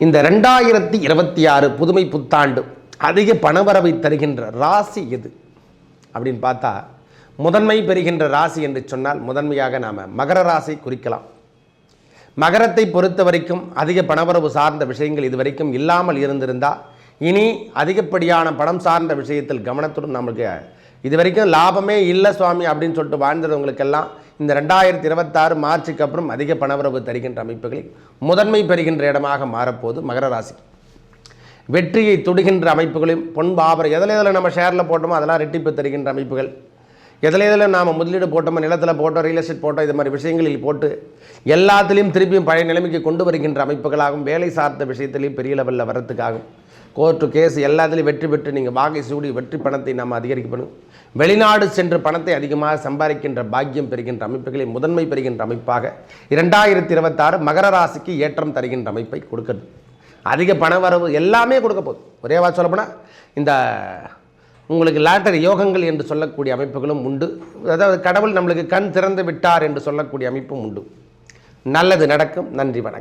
இந்த ரெண்டாயிரத்தி இருபத்தி ஆறு புதுமை புத்தாண்டு அதிக பணவரவை தருகின்ற ராசி எது? அப்படின்னு பார்த்தா முதன்மை பெறுகின்ற ராசி என்று சொன்னால் முதன்மையாக நாம் மகர ராசி குறிக்கலாம். மகரத்தை பொறுத்த வரைக்கும் அதிக பணவரவு சார்ந்த விஷயங்கள் இதுவரைக்கும் இல்லாமல் இருந்திருந்தால் இனி அதிகப்படியான பணம் சார்ந்த விஷயத்தில் கவனத்துடன் நமக்கு இது வரைக்கும் லாபமே இல்லை சுவாமி அப்படின்னு சொல்லிட்டு வாழ்ந்தவங்களுக்கெல்லாம் இந்த ரெண்டாயிரத்தி இருபத்தாறு மார்ச்சுக்கு அப்புறம் அதிக பணவரவு தருகின்ற அமைப்புகளில் முதன்மை பெறுகின்ற இடமாக மாறப்போது மகர ராசி. வெற்றியை தொடுகின்ற அமைப்புகளையும் பொன்பாபரம் எதில் எதில் நம்ம ஷேரில் போட்டோமோ அதெல்லாம் ரெட்டிப்பு தருகின்ற அமைப்புகள். எதில் எதில் நாம் முதலீடு போட்டோமோ நிலத்தில் போட்டோம் ரியல் எஸ்டேட் போட்டோம் இது மாதிரி விஷயங்களில் போட்டு எல்லாத்துலேயும் திருப்பியும் பழைய நிலைமைக்கு கொண்டு வருகின்ற அமைப்புகளாகும் வேலை சார்ந்த விஷயத்திலையும் பெரிய லெவலில் வரத்துக்காகும் கோர்ட்டு கேஸ் எல்லாத்துலேயும் வெற்றி பெற்று நீங்கள் வாகை சூடி வெற்றி பணத்தை நாம் அதிகரிக்கப்படும் வெளிநாடு சென்று பணத்தை அதிகமாக சம்பாதிக்கின்ற பாக்கியம் பெறுகின்ற அமைப்புகளை முதன்மை பெறுகின்ற அமைப்பாக இரண்டாயிரத்தி இருபத்தாறு மகர ராசிக்கு ஏற்றம் தருகின்ற அமைப்பை கொடுக்கணும் அதிக பணவரவு எல்லாமே கொடுக்க போகுது. ஒரே வா சொல்லப்போனால் இந்த உங்களுக்கு லாட்டரி யோகங்கள் என்று சொல்லக்கூடிய அமைப்புகளும் உண்டு. அதாவது கடவுள் நம்மளுக்கு கண் திறந்து விட்டார் என்று சொல்லக்கூடிய அமைப்பும் உண்டு. நல்லது நடக்கும். நன்றி வணக்கம்.